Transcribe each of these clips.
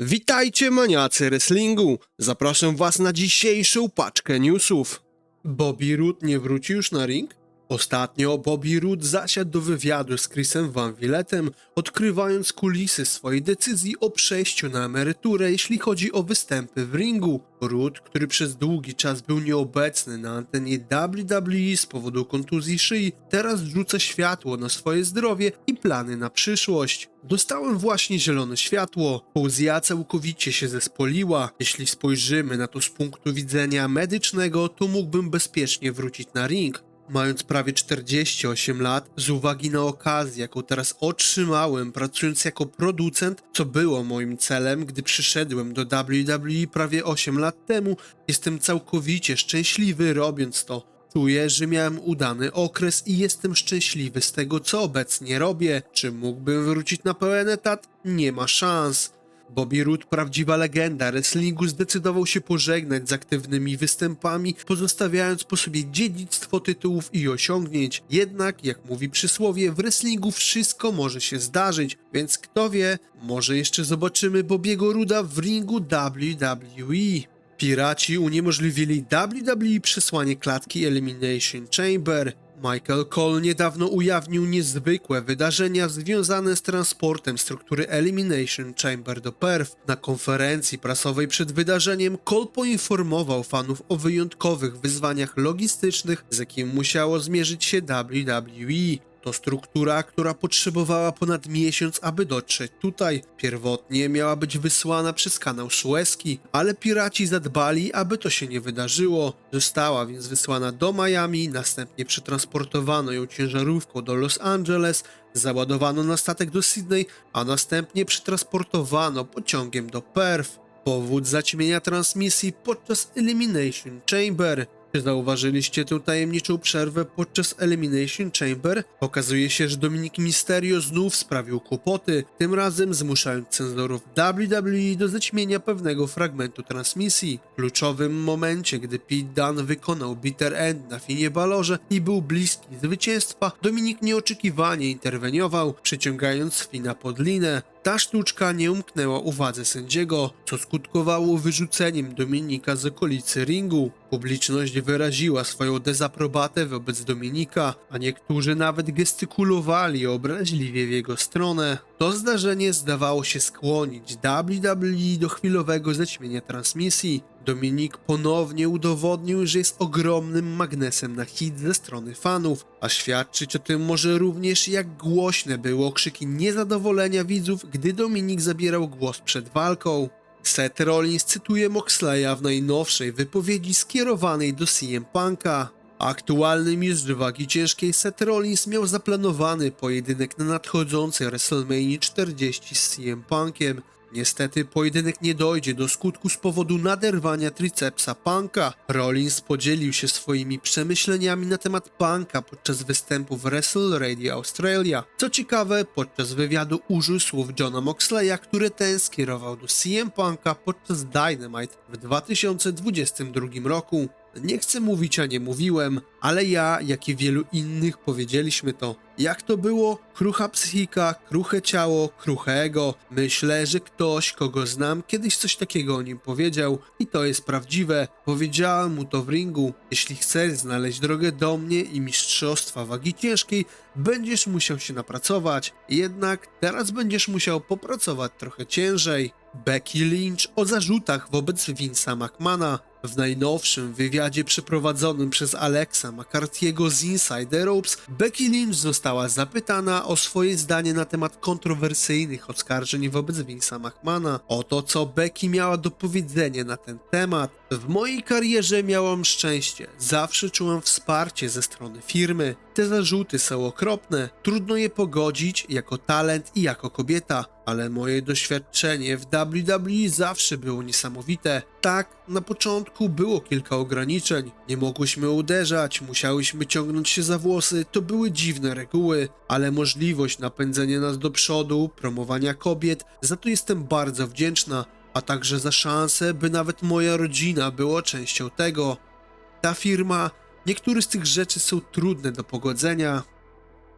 Witajcie maniacy wrestlingu! Zapraszam was na dzisiejszą paczkę newsów. Bobby Roode nie wróci już na ring? Ostatnio Bobby Roode zasiadł do wywiadu z Chrisem Van Villetem, odkrywając kulisy swojej decyzji o przejściu na emeryturę, jeśli chodzi o występy w ringu. Roode, który przez długi czas był nieobecny na antenie WWE z powodu kontuzji szyi, teraz rzuca światło na swoje zdrowie i plany na przyszłość. Dostałem właśnie zielone światło. Pouzja całkowicie się zespoliła. Jeśli spojrzymy na to z punktu widzenia medycznego, to mógłbym bezpiecznie wrócić na ring. Mając prawie 48 lat, z uwagi na okazję, jaką teraz otrzymałem pracując jako producent, co było moim celem, gdy przyszedłem do WWE prawie 8 lat temu, jestem całkowicie szczęśliwy robiąc to. Czuję, że miałem udany okres i jestem szczęśliwy z tego, co obecnie robię. Czy mógłbym wrócić na pełen etat? Nie ma szans. Bobby Roode, prawdziwa legenda wrestlingu, zdecydował się pożegnać z aktywnymi występami, pozostawiając po sobie dziedzictwo tytułów i osiągnięć. Jednak, jak mówi przysłowie, w wrestlingu wszystko może się zdarzyć, więc kto wie, może jeszcze zobaczymy Bobiego Ruda w ringu WWE. Piraci uniemożliwili WWE przesłanie klatki Elimination Chamber. Michael Cole niedawno ujawnił niezwykłe wydarzenia związane z transportem struktury Elimination Chamber do Perth. Na konferencji prasowej przed wydarzeniem Cole poinformował fanów o wyjątkowych wyzwaniach logistycznych, z jakim musiało zmierzyć się WWE. To struktura, która potrzebowała ponad miesiąc, aby dotrzeć tutaj. Pierwotnie miała być wysłana przez kanał Suezki, ale piraci zadbali, aby to się nie wydarzyło. Została więc wysłana do Miami, następnie przetransportowano ją ciężarówką do Los Angeles, załadowano na statek do Sydney, a następnie przetransportowano pociągiem do Perth. Powód zaćmienia transmisji podczas Elimination Chamber. Czy zauważyliście tę tajemniczą przerwę podczas Elimination Chamber? Okazuje się, że Dominik Mysterio znów sprawił kłopoty, tym razem zmuszając cenzorów WWE do zaćmienia pewnego fragmentu transmisji. W kluczowym momencie, gdy Pete Dunne wykonał Bitter End na Finie Balorze i był bliski zwycięstwa, Dominik nieoczekiwanie interweniował, przyciągając Fina pod linę. Ta sztuczka nie umknęła uwadze sędziego, co skutkowało wyrzuceniem Dominika z okolicy ringu. Publiczność wyraziła swoją dezaprobatę wobec Dominika, a niektórzy nawet gestykulowali obraźliwie w jego stronę. To zdarzenie zdawało się skłonić WWE do chwilowego zaćmienia transmisji. Dominik ponownie udowodnił, że jest ogromnym magnesem na hit ze strony fanów, a świadczyć o tym może również jak głośne były okrzyki niezadowolenia widzów, gdy Dominik zabierał głos przed walką. Seth Rollins cytuje Moxleya w najnowszej wypowiedzi skierowanej do CM Punka. Aktualny mistrz wagi ciężkiej Seth Rollins miał zaplanowany pojedynek na nadchodzącej WrestleMania 40 z CM Punkiem. Niestety pojedynek nie dojdzie do skutku z powodu naderwania tricepsa Punka. Rollins podzielił się swoimi przemyśleniami na temat Punka podczas występu w Wrestle Radio Australia. Co ciekawe, podczas wywiadu użył słów Johna Moxleya, które ten skierował do CM Punka podczas Dynamite w 2022 roku. Nie chcę mówić, a nie mówiłem, ale ja, jak i wielu innych powiedzieliśmy to. Jak to było? Krucha psychika, kruche ciało, kruche ego. Myślę, że ktoś, kogo znam, kiedyś coś takiego o nim powiedział i to jest prawdziwe. Powiedziałem mu to w ringu. Jeśli chcesz znaleźć drogę do mnie i mistrzostwa wagi ciężkiej, będziesz musiał się napracować. Jednak teraz będziesz musiał popracować trochę ciężej. Becky Lynch o zarzutach wobec Vince'a McMahona. W najnowszym wywiadzie przeprowadzonym przez Alexa McCarthy'ego z Inside Ropes, Becky Lynch została zapytana o swoje zdanie na temat kontrowersyjnych oskarżeń wobec Vince'a McMahona, o to co Becky miała do powiedzenia na ten temat. W mojej karierze miałam szczęście, zawsze czułam wsparcie ze strony firmy. Te zarzuty są okropne, trudno je pogodzić jako talent i jako kobieta, ale moje doświadczenie w WWE zawsze było niesamowite. Tak, na początku było kilka ograniczeń. Nie mogłyśmy uderzać, musiałyśmy ciągnąć się za włosy, to były dziwne reguły, ale możliwość napędzenia nas do przodu, promowania kobiet, za to jestem bardzo wdzięczna, a także za szansę, by nawet moja rodzina była częścią tego. Ta firma, niektóre z tych rzeczy są trudne do pogodzenia,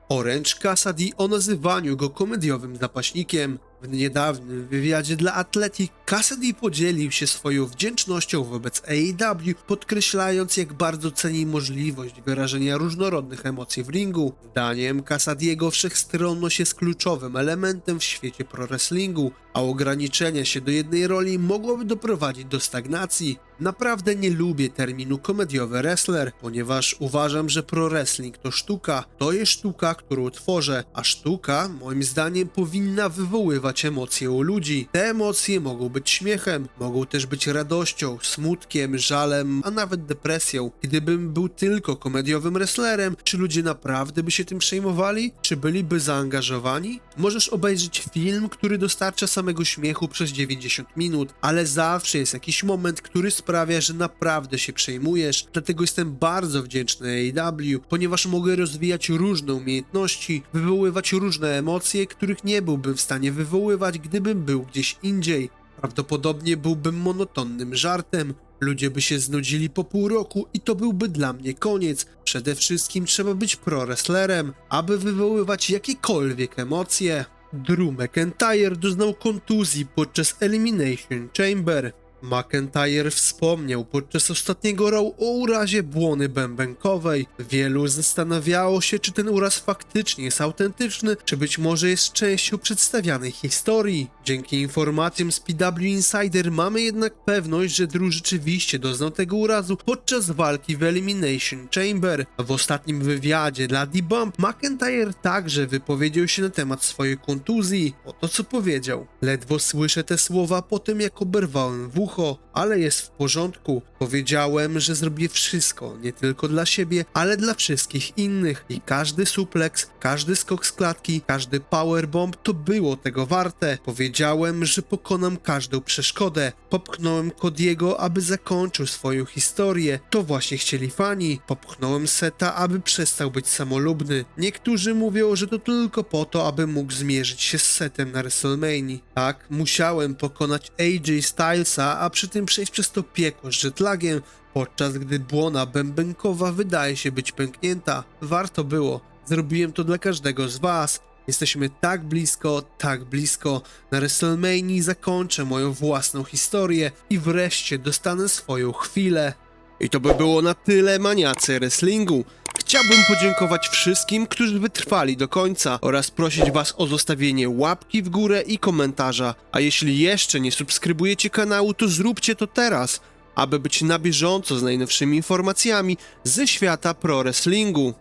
Orange Cassidy o nazywaniu go komediowym zapaśnikiem. W niedawnym wywiadzie dla Athletic Cassidy podzielił się swoją wdzięcznością wobec AEW, podkreślając jak bardzo ceni możliwość wyrażenia różnorodnych emocji w ringu. Zdaniem Cassadiego wszechstronność jest kluczowym elementem w świecie pro wrestlingu, a ograniczenie się do jednej roli mogłoby doprowadzić do stagnacji. Naprawdę nie lubię terminu komediowy wrestler, ponieważ uważam, że pro wrestling to sztuka. To jest sztuka, którą tworzę, a sztuka, moim zdaniem, powinna wywoływać emocje u ludzi. Te emocje mogą być śmiechem, mogą też być radością, smutkiem, żalem, a nawet depresją. Gdybym był tylko komediowym wrestlerem, czy ludzie naprawdę by się tym przejmowali? Czy byliby zaangażowani? Możesz obejrzeć film, który dostarcza samego śmiechu przez 90 minut, ale zawsze jest jakiś moment, który sprawia, że naprawdę się przejmujesz. Dlatego jestem bardzo wdzięczny AEW, ponieważ mogę rozwijać różne umiejętności, wywoływać różne emocje, których nie byłbym w stanie wywoływać, gdybym był gdzieś indziej. Prawdopodobnie byłbym monotonnym żartem. Ludzie by się znudzili po pół roku i to byłby dla mnie koniec. Przede wszystkim trzeba być pro-wrestlerem, aby wywoływać jakiekolwiek emocje. Drew McIntyre doznał kontuzji podczas Elimination Chamber. McIntyre wspomniał podczas ostatniego Raw o urazie błony bębenkowej. Wielu zastanawiało się, czy ten uraz faktycznie jest autentyczny, czy być może jest częścią przedstawianej historii. Dzięki informacjom z PW Insider mamy jednak pewność, że Drew rzeczywiście doznał tego urazu podczas walki w Elimination Chamber. W ostatnim wywiadzie dla D-Bump McIntyre także wypowiedział się na temat swojej kontuzji. Oto co powiedział. Ledwo słyszę te słowa po tym, jak oberwałem w ucho, ojo, ale jest w porządku. Powiedziałem, że zrobię wszystko, nie tylko dla siebie, ale dla wszystkich innych. I każdy suplex, każdy skok z klatki, każdy powerbomb to było tego warte. Powiedziałem, że pokonam każdą przeszkodę. Popchnąłem Kodiego, aby zakończył swoją historię. To właśnie chcieli fani. Popchnąłem Seta, aby przestał być samolubny. Niektórzy mówią, że to tylko po to, aby mógł zmierzyć się z Setem na WrestleMania. Tak, musiałem pokonać AJ Stylesa, a przy tym przejść przez to piekło z jetlagiem, podczas gdy błona bębenkowa wydaje się być pęknięta. Warto było. Zrobiłem to dla każdego z was. Jesteśmy tak blisko, tak blisko. Na WrestleMania zakończę moją własną historię i wreszcie dostanę swoją chwilę. I to by było na tyle maniacy wrestlingu. Chciałbym podziękować wszystkim, którzy wytrwali do końca oraz prosić was o zostawienie łapki w górę i komentarza. A jeśli jeszcze nie subskrybujecie kanału, to zróbcie to teraz, aby być na bieżąco z najnowszymi informacjami ze świata pro wrestlingu.